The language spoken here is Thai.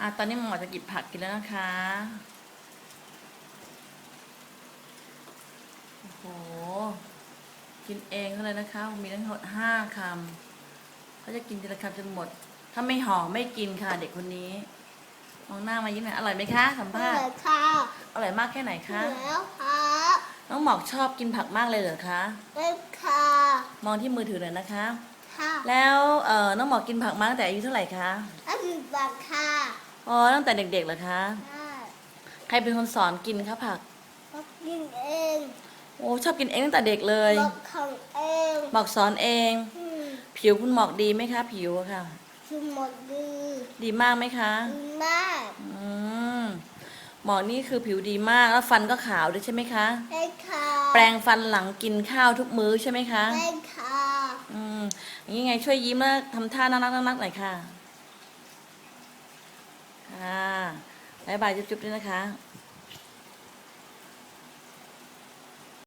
อะตอนนี้หมอจะหยิบผักกินแล้วนะคะ โอ้โห กินเองเขาเลยนะคะ มีทั้งหมดห้าคำเขาจะกินทีละคำจนหมด ถ้าไม่ห่อไม่กินค่ะ เด็กคนนี้ มองหน้ามายิ้มหน่อยอร่อยไหมคะสัมเหภาษลืณ์อค่ะอร่อยมากแค่ไหนคะแล้วครับน้องหมอกชอบกินผักมากเลยเหรอคะเล่นค่ะ มองที่มือถือหน่อยนะคะ ค่ะแล้วเอ่อน้องหมอกกินผักมาตั้งแต่อายุเท่าไหร่คะอันนี้บังค่ะอ๋อตั้งแต่เด็กๆเหรอคะใช่ใครเป็นคนสอนกินคะผักบอกกินเองโอ้ชอบกินเองตั้งแต่เด็กเลยบอกของเองหมอกสอนเอง อืมผิวคุณหมอกดีไหมคะ ผิวอะค่ะคือหมดดีดีมากไหมคะ ดีมากอืมหมอกนี่คือผิวดีมากแล้วฟันก็ขาวด้วยใช่ไหมคะเล่นค่ะแปรงฟันหลังกินข้าวทุกมื้อใช่ไหมคะเล่นค่ะ อืมอย่างนี้ไงช่วยยิ้มแล้วทำท่าน่ารักน่ารักหน่อยค่ะค่ะบายบายจุ๊บๆด้วยนะคะ